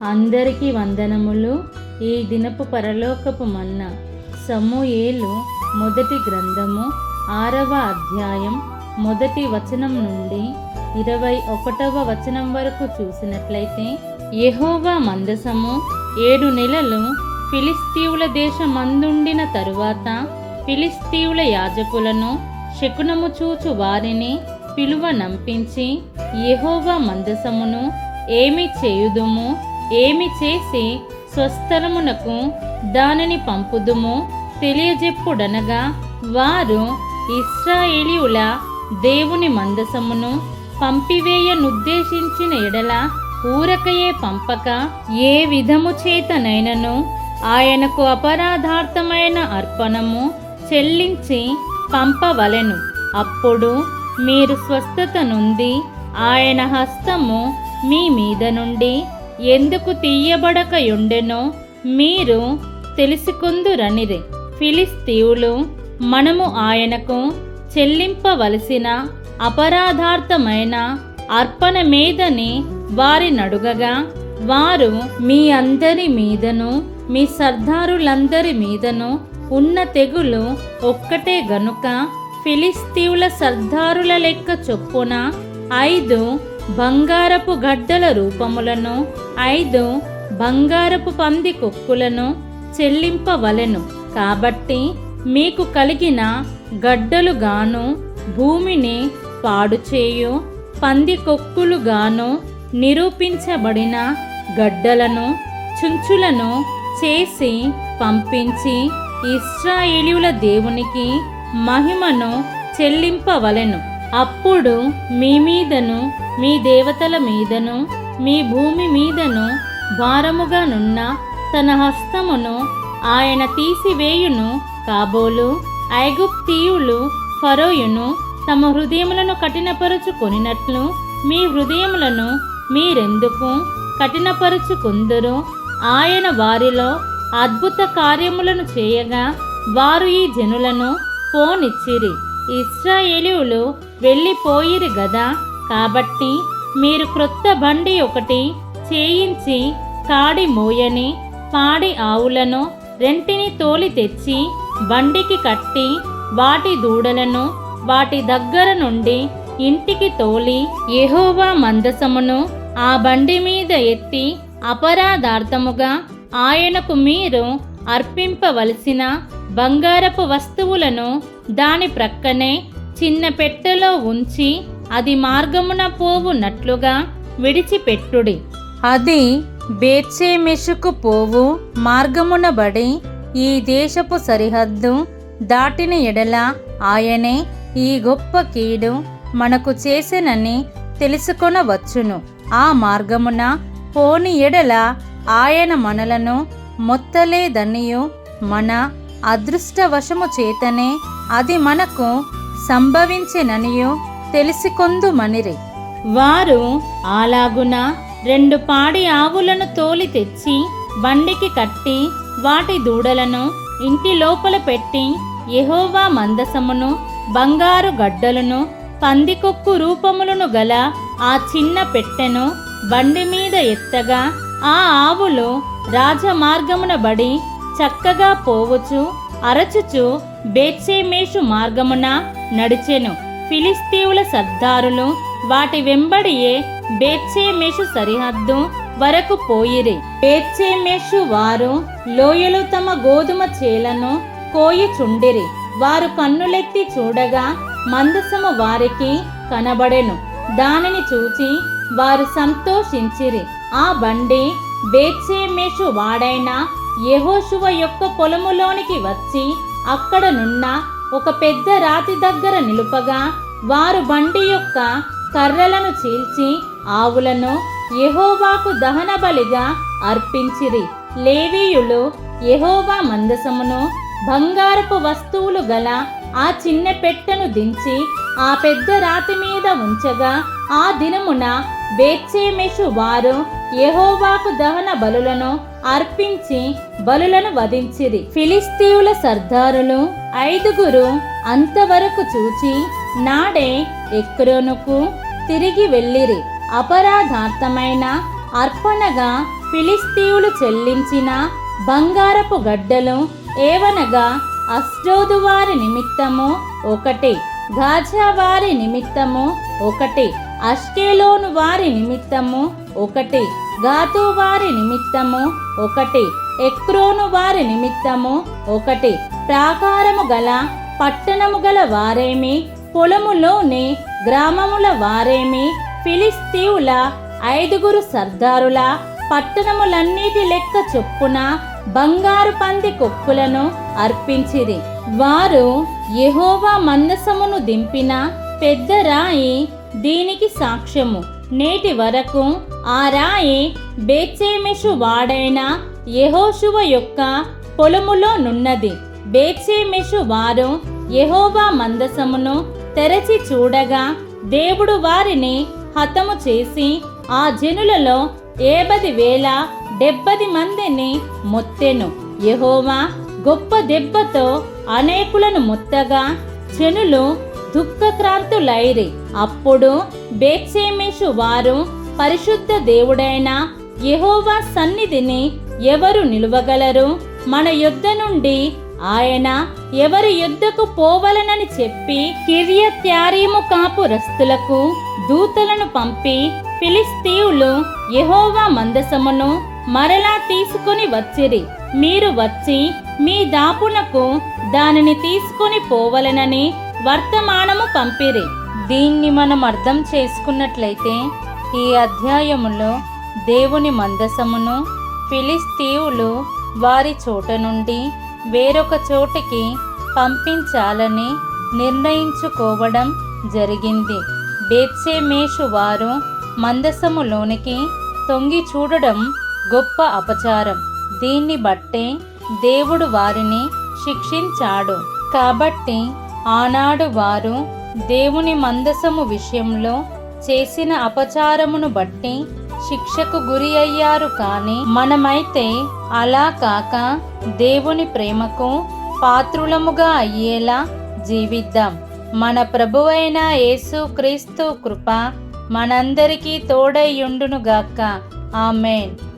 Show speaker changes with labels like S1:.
S1: అందరికీ వందనములు. ఈ దినపు పరలోకపు మన్న సమూయేలు మొదటి గ్రంథము ఆరవ అధ్యాయం మొదటి వచనం నుండి ఇరవై ఒకటవ వచనం వరకు చూసినట్లయితే యహోవా మందసము ఏడు నెలలు ఫిలిస్తీవుల దేశమందుండిన తరువాత ఫిలిస్తీవుల యాజకులను శకునము చూచు వారిని పిలువ నంపించి యహోవా మందసమును ఏమి చేయుదుము? ఏమి చేసి స్వస్థలమునకు దానిని పంపుదుము తెలియజెప్పుడనగా వారు ఇస్రాయేలీయుల దేవుని మందసమును పంపివేయనుద్దేశించిన ఎడల ఊరకయే పంపక ఏ విధము చేతనైనను ఆయనకు అపరాధార్థమైన అర్పణము చెల్లించి పంపవలెను. అప్పుడు మీరు స్వస్థత నుండి ఆయన హస్తము మీ మీద నుండి ఎందుకు తీయబడకయుండెనో మీరు తెలుసుకుందురనిరే. ఫిలిస్తీవులు మనము ఆయనకు చెల్లింపవలసిన అపరాధార్థమైన అర్పణ మీదని వారినడుగగా వారు మీ అందరి మీదను మీ సర్దారులందరి మీదను ఉన్న తెగులు ఒక్కటే గనుక ఫిలిస్తీవుల సర్దారుల లెక్క చొప్పున ఐదు బంగారపు గడ్డల రూపములను ఐదు బంగారపు పంది కొక్కులను చెల్లింపవలెను. కాబట్టి మీకు కలిగిన గడ్డలు గాను భూమిని పాడు చేయు పంది కొక్కులు గాను నిరూపించబడిన గడ్డలను చుంచులను చేసి పంపించి ఇస్రాయేలీయుల దేవునికి మహిమను చెల్లింపవలెను. అప్పుడు మీ మీదను మీ దేవతల మీదను మీ భూమి మీదను భారముగా నున్న తన హస్తమును ఆయన తీసివేయును కాబోలు ఐగుప్తీయులు ఫరోయును తమ హృదయములను కఠినపరుచుకొనినట్లు మీ హృదయములను మీరెందుకు కఠినపరుచుకుందరు? ఆయన వారిలో అద్భుత కార్యములను చేయగా వారు ఈ జనులను పోనిచ్చిరి. ఇస్రాయేలీయులు వెళ్ళిపోయిరు గదా. కాబట్టి మీరు క్రొత్త బండి ఒకటి చేయించి కాడి మోయని పాడి ఆవులను రెంటిని తోలి తెచ్చి బండికి కట్టి వాటి దూడలను వాటి దగ్గర నుండి ఇంటికి తోలి యెహోవా మందసమును ఆ బండి మీద ఎత్తి అపరాధార్థముగా ఆయనకు మీరు అర్పింపవలసిన బంగారపు వస్తువులను దాని ప్రక్కనే చిన్న పెట్టెలో ఉంచి అది మార్గమున పోవునట్లుగా విడిచిపెట్టుడి. అది బేత్షెమెషుకు పోవు మార్గమున బడి ఈ దేశపు సరిహద్దు దాటిన ఎడల ఆయనే ఈ గొప్ప కీడు మనకు చేసినని తెలుసుకొనవచ్చును. ఆ మార్గమున పోని ఎడల ఆయన మనలను మొత్తలేదనియు మన అదృష్టవశము చేతనే అది మనకు సంభవించెననియు తెలిసికొందుమనిరి. వారు అలాగున రెండు పాడి ఆవులను తోలి తెచ్చి బండికి కట్టి వాటి దూడలను ఇంటి లోపల పెట్టి యహోవా మందసమును బంగారు గడ్డలను పందికొక్కు రూపములను గల ఆ చిన్న పెట్టెను బండి మీద ఎత్తగా ఆ ఆవులు రాజమార్గమున బడి చక్కగా పోవచ్చు అరచుచు బేత్షెమేషు మార్గమున నడిచెను. ఫిలిస్తీవుల సర్దారులు వాటి వెంబడియే బేత్షెమేషు సరిహద్దు వరకు పోయిరి. బేత్షెమేషు వారు లోయలు తమ గోధుమ చేలను కోయుచుండిరి. వారు కన్నులెత్తి చూడగా మందసము వారికి కనబడెను. దానిని చూచి వారు సంతోషించిరి. ఆ బండి బేత్షెమేషు వాడైన యహోశువ యొక్క పొలములోనికి వచ్చి అక్కడనున్న ఒక పెద్ద రాతి దగ్గర నిలుపగా వారు బండి యొక్క కర్రలను చీల్చి ఆవులను యహోవాకు దహన బలిగా అర్పించిరి. లేవీయులు యహోవా మందసమును బంగారపు వస్తువులు గల ఆ చిన్న పెట్టెను దించి ఆ పెద్ద రాతి మీద ఉంచగా ఆ దినమున బేత్షెమెషు వారు యహోవాకు దహన బలులను అర్పించి బలులను వధించిరి. ఫిలిస్తీవుల సర్దారులు ఐదుగురు అంతవరకు చూచి నాడే ఎక్రోనుకు తిరిగి వెళ్ళిరి. అపరాధార్థమైన అర్పణగా ఫిలిస్తీవులు చెల్లించిన బంగారపు గడ్డలు ఏవనగా అస్టోదు వారి నిమిత్తము ఒకటి గాజా వారి నిమిత్తము ఒకటి అష్కేలోను వారి నిమిత్తము ఒకటి. గాతు వారి నిమిత్తము ఒకటి ఎక్రోను వారి నిమిత్తము ఒకటి. ప్రాకారము గల పట్టణము గల వారేమి పొలములోని గ్రామముల వారేమి ఫిలిస్తీవుల ఐదుగురు సర్దారుల పట్టణములన్నిటి లెక్క చొప్పున బంగారు పంది కొక్కులను అర్పించిరి. వారు యహోవా మందసమును దింపిన పెద్ద రాయి దీనికి సాక్ష్యము. నేటి వరకు ఆ రాయి బేచేమెషు వాడైన యహోశువ యొక్క పొలములో నున్నది. బేచేమెషు వారు యహోవా మందసమును తెరచి చూడగా దేవుడు వారిని హతము చేసి ఆ జనులలో ఏబది వేల డెబ్బది మందిని మొత్తెను. యహోవా గొప్ప దెబ్బతో అనేకులను మొత్తగా జనులు దుఃఖక్రాంతులైరి. అప్పుడు బేత్సేమేషు వారు పరిశుద్ధ దేవుడైన యహోవా సన్నిధిని ఎవరు నిలువగలరు? మన యుద్ధ నుండి ఆయన ఎవరి యుద్ధకు పోవలనని చెప్పి కిర్యత్యారీము కాపు రస్తులకు దూతలను పంపి ఫిలిస్తీవులు యహోవా మందసమును మరలా తీసుకొని వచ్చిరి. మీరు వచ్చి మీ దాపునకు దానిని తీసుకొని పోవలనని వర్తమానము పంపిరి. దీన్ని మనం అర్థం చేసుకున్నట్లయితే ఈ అధ్యాయములో దేవుని మందసమును ఫిలిస్తీవులు వారి చోట నుండి వేరొక చోటికి పంపించాలని నిర్ణయించుకోవడం జరిగింది. బేత్సేమేషు వారు మందసములోనికి తొంగి చూడడం గొప్ప అపచారం. దీన్ని బట్టే దేవుడు వారిని శిక్షించాడు. కాబట్టి ఆనాడు వారు దేవుని మందసము విషయంలో చేసిన అపచారమును బట్టి శిక్షకు గురి అయ్యారు కానీ మనమైతే అలా కాక దేవుని ప్రేమకు పాత్రులముగా అయ్యేలా జీవిద్దాం. మన ప్రభువైన యేసు క్రీస్తు కృప మనందరికీ తోడైయుండునుగాక ఆమెన్.